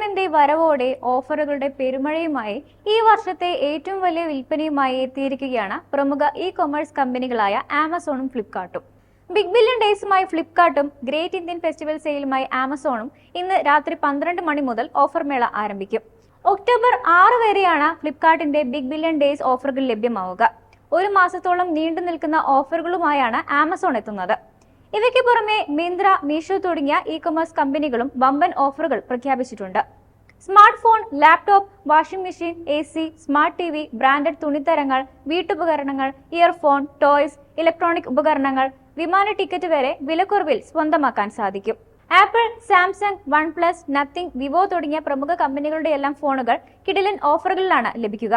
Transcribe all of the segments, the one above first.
സീസണിന്റെ വരവോടെ ഓഫറുകളുടെ പെരുമഴയുമായി ഈ വർഷത്തെ ഏറ്റവും വലിയ വിൽപ്പനയുമായി എത്തിയിരിക്കുകയാണ് പ്രമുഖ ഇ കൊമേഴ്സ് കമ്പനികളായ ആമസോണും ഫ്ലിപ്കാർട്ടും. ബിഗ് ബില്യൺ ഡേയ്സുമായി ഫ്ലിപ്കാർട്ടും ഗ്രേറ്റ് ഇന്ത്യൻ ഫെസ്റ്റിവൽ സെയിലുമായി ആമസോണും ഇന്ന് രാത്രി പന്ത്രണ്ട് മണി മുതൽ ഓഫർ മേള ആരംഭിക്കും. ഒക്ടോബർ ആറ് വരെയാണ് ഫ്ലിപ്കാർട്ടിന്റെ ബിഗ് ബില്യൺ ഡേയ്സ് ഓഫറുകൾ ലഭ്യമാവുക. ഒരു മാസത്തോളം നീണ്ടു നിൽക്കുന്ന ഓഫറുകളുമായാണ് ആമസോൺ എത്തുന്നത്. ഇവയ്ക്ക് പുറമെ മിന്ത്ര മീഷോ തുടങ്ങിയ ഇ കൊമേഴ്സ് കമ്പനികളും വമ്പൻ ഓഫറുകൾ പ്രഖ്യാപിച്ചിട്ടുണ്ട്. Smart phone laptop washing machine A C smart T V branded തുണിത്തരങ്ങൾ വീട്ടുപകരണങ്ങൾ ഇയർഫോൺ ടോയ്സ് ഇലക്ട്രോണിക് ഉപകരണങ്ങൾ വിമാന ടിക്കറ്റ് വരെ വിലക്കുറവിൽ സ്വന്തമാക്കാൻ സാധിക്കും. Apple Samsung One Plus Nothing Vivo തുടങ്ങിയ പ്രമുഖ കമ്പനികളുടെ എല്ലാം ഫോണുകൾ കിടിലൻ ഓഫറുകളിലാണ് ലഭിക്കുക.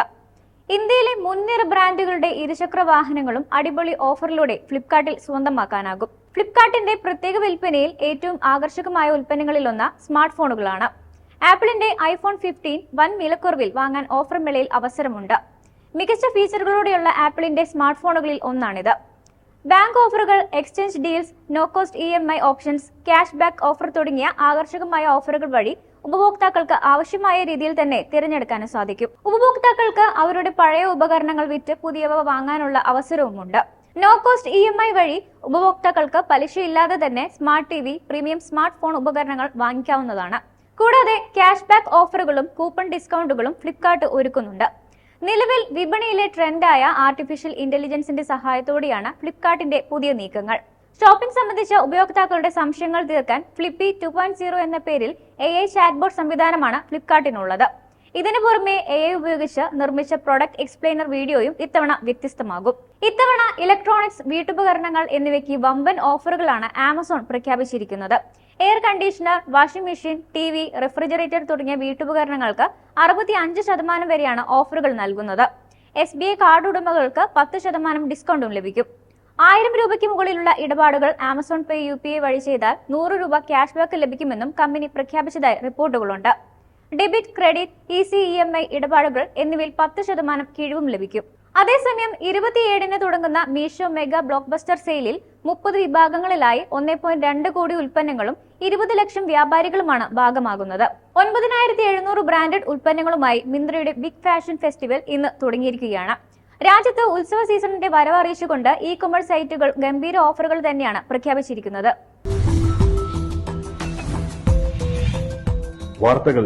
ഇന്ത്യയിലെ മുൻനിര ബ്രാൻഡുകളുടെ ഇരുചക്ര വാഹനങ്ങളും അടിപൊളി ഓഫറിലൂടെ ഫ്ലിപ്കാർട്ടിൽ സ്വന്തമാക്കാനാകും. ഫ്ലിപ്കാർട്ടിന്റെ പ്രത്യേക വിൽപ്പനയിൽ ഏറ്റവും ആകർഷകമായ ഉൽപ്പന്നങ്ങളിലൊന്ന് സ്മാർട്ട് ഫോണുകളാണ് ആപ്പിളിന്റെ ഐഫോൺ ഫിഫ്റ്റീൻ വൻ വിലക്കുറവിൽ വാങ്ങാൻ ഓഫർ മേളയിൽ അവസരമുണ്ട്. മികച്ച ഫീച്ചറുകളോടെയുള്ള ആപ്പിളിന്റെ സ്മാർട്ട് ഫോണുകളിൽ ഒന്നാണിത്. ബാങ്ക് ഓഫറുകൾ exchange deals no cost E M I options cash back offer തുടങ്ങിയ ആകർഷകമായ ഓഫറുകൾ വഴി ഉപഭോക്താക്കൾക്ക് ആവശ്യമായ രീതിയിൽ തന്നെ തിരഞ്ഞെടുക്കാനും സാധിക്കും. ഉപഭോക്താക്കൾക്ക് അവരുടെ പഴയ ഉപകരണങ്ങൾ വിറ്റ് പുതിയവ വാങ്ങാനുള്ള അവസരവുമുണ്ട്. No cost E M I വഴി ഉപഭോക്താക്കൾക്ക് പലിശയില്ലാതെ തന്നെ smart T V premium smart phone ഉപകരണങ്ങൾ വാങ്ങിക്കാവുന്നതാണ്. കൂടാതെ ക്യാഷ് ബാക്ക് ഓഫറുകളും കൂപ്പൺ ഡിസ്കൗണ്ടുകളും ഫ്ലിപ്കാർട്ട് ഒരുക്കുന്നുണ്ട്. നിലവിൽ വിപണിയിലെ ട്രെൻഡായ ആർട്ടിഫിഷ്യൽ ഇന്റലിജൻസിന്റെ സഹായത്തോടെയാണ് ഫ്ലിപ്കാർട്ടിന്റെ പുതിയ നീക്കങ്ങൾ. ഷോപ്പിംഗ് സംബന്ധിച്ച ഉപയോക്താക്കളുടെ സംശയങ്ങൾ തീർക്കാൻ ഫ്ലിപ്പി ടു എന്ന പേരിൽ എ ഐ ചാറ്റ്ബോട്ട് സംവിധാനമാണ് ഫ്ലിപ്കാർട്ടിനുള്ളത് ഇതിനു പുറമെ എ ഐ ഉപയോഗിച്ച് നിർമ്മിച്ച പ്രൊഡക്റ്റ് എക്സ്പ്ലെയിനർ വീഡിയോയും ഇത്തവണ വ്യത്യസ്തമാകും. ഇത്തവണ ഇലക്ട്രോണിക്സ് വീട്ടുപകരണങ്ങൾ എന്നിവയ്ക്ക് വമ്പൻ ഓഫറുകളാണ് ആമസോൺ പ്രഖ്യാപിച്ചിരിക്കുന്നത്. Air conditioner washing machine T V refrigerator തുടങ്ങിയ വീട്ടുപകരണങ്ങൾക്ക് അറുപത്തി അഞ്ച് ശതമാനം വരെയാണ് ഓഫറുകൾ നൽകുന്നത്. എസ് ബി ഐ കാർഡ് ഉടമകൾക്ക് പത്ത് ശതമാനം ഡിസ്കൗണ്ടും ലഭിക്കും. ആയിരം രൂപയ്ക്ക് മുകളിലുള്ള ഇടപാടുകൾ Amazon Pay U P I വഴി ചെയ്താൽ നൂറ് രൂപ ക്യാഷ് ബാക്ക് ലഭിക്കുമെന്നും കമ്പനി പ്രഖ്യാപിച്ചതായി റിപ്പോർട്ടുകളുണ്ട്. Debit credit E C E M I ഇടപാടുകൾ എന്നിവയിൽ പത്ത് ശതമാനം കിഴിവും ലഭിക്കും. അതേസമയം ഇരുപത്തിയേഴിന് തുടങ്ങുന്ന മീഷോ മെഗാ ബ്ലോക്ക് ബസ്റ്റർ സെയിലിൽ മുപ്പത് വിഭാഗങ്ങളിലായി ഒന്നേ പോയിന്റ് രണ്ട് കോടി ഉൽപ്പന്നങ്ങളും ഇരുപത് ലക്ഷം വ്യാപാരികളുമാണ് ഭാഗമാകുന്നത്. ഒൻപതിനായിരത്തി എഴുന്നൂറ് ബ്രാൻഡഡ് ഉൽപ്പന്നങ്ങളുമായി മിന്ത്രയുടെ ബിഗ് ഫാഷൻ ഫെസ്റ്റിവൽ ഇന്ന് തുടങ്ങിയിരിക്കുകയാണ്. രാജ്യത്ത് ഉത്സവ സീസണിന്റെ വരവറിയിച്ചുകൊണ്ട് ഇ കൊമേഴ്സ് സൈറ്റുകൾ ഗംഭീര ഓഫറുകൾ തന്നെയാണ് പ്രഖ്യാപിച്ചിരിക്കുന്നത്. വാർത്തകൾ